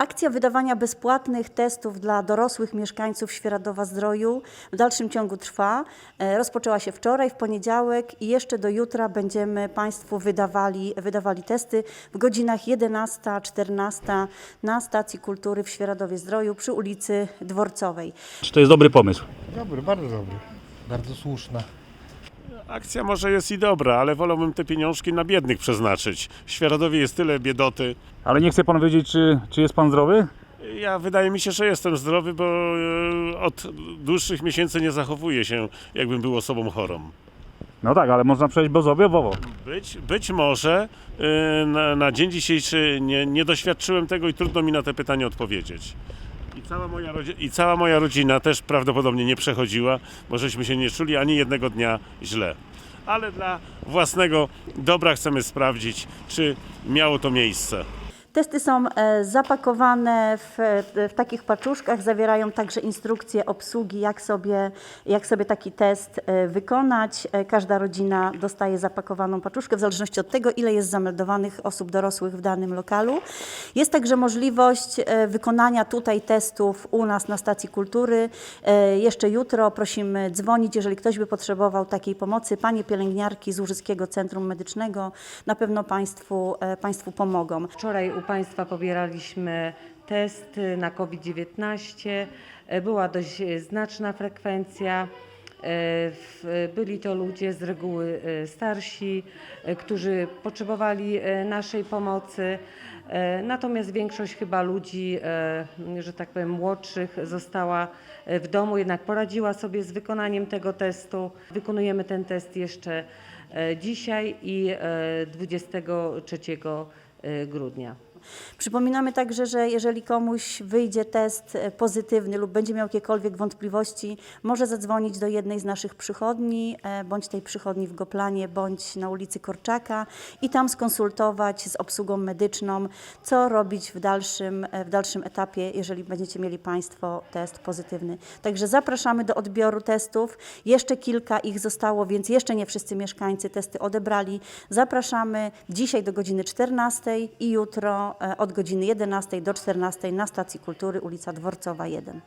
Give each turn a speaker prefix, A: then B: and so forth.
A: Akcja wydawania bezpłatnych testów dla dorosłych mieszkańców Świeradowa Zdroju w dalszym ciągu trwa. E, Rozpoczęła się wczoraj, w poniedziałek i jeszcze do jutra będziemy Państwu wydawali, wydawali testy w godzinach 11-14 na Stacji Kultury w Świeradowie Zdroju przy ulicy Dworcowej.
B: Czy to jest dobry pomysł?
C: Dobry, bardzo dobry. Bardzo słuszna.
D: Akcja może jest i dobra, ale wolałbym te pieniążki na biednych przeznaczyć. W Świeradowie jest tyle biedoty.
B: Ale nie chce pan wiedzieć, czy, czy jest pan zdrowy?
D: Ja wydaje mi się, że jestem zdrowy, bo e, od dłuższych miesięcy nie zachowuję się, jakbym był osobą chorą.
B: No tak, ale można przejść bezobjawowo.
D: Być, być może e, na, na dzień dzisiejszy nie, nie doświadczyłem tego i trudno mi na te pytanie odpowiedzieć. I cała, moja rodzi- I cała moja rodzina też prawdopodobnie nie przechodziła, bo żeśmy się nie czuli ani jednego dnia źle. Ale dla własnego dobra chcemy sprawdzić, czy miało to miejsce.
A: Testy są e, zapakowane w, w takich paczuszkach, zawierają także instrukcje obsługi, jak sobie, jak sobie taki test e, wykonać. E, Każda rodzina dostaje zapakowaną paczuszkę w zależności od tego, ile jest zameldowanych osób dorosłych w danym lokalu. Jest także możliwość e, wykonania tutaj testów u nas na Stacji Kultury. E, Jeszcze jutro prosimy dzwonić, jeżeli ktoś by potrzebował takiej pomocy. Panie pielęgniarki z Łużyskiego Centrum Medycznego na pewno Państwu, e, państwu pomogą.
E: Wczoraj u Państwa pobieraliśmy testy na COVID-19. E, Była dość e, znaczna frekwencja. E, Byli to ludzie z reguły starsi, którzy potrzebowali naszej pomocy. Natomiast większość chyba ludzi, że tak powiem, młodszych została w domu, jednak poradziła sobie z wykonaniem tego testu. Wykonujemy ten test jeszcze dzisiaj i e, 23 e, grudnia.
A: Przypominamy także, że jeżeli komuś wyjdzie test e, pozytywny lub będzie miał jakiekolwiek wątpliwości, może zadzwonić do jednej z naszych przychodni, e, bądź tej przychodni w Goplanie, bądź na ulicy Korczaka i tam skonsultować z obsługą medyczną, co robić w dalszym, e, w dalszym etapie, jeżeli będziecie mieli Państwo test pozytywny. Także zapraszamy do odbioru testów. Jeszcze kilka ich zostało, więc jeszcze nie wszyscy mieszkańcy testy odebrali. Zapraszamy dzisiaj do godziny 14 i jutro od godziny 11 do 14 na Stacji Kultury, ulica Dworcowa 1.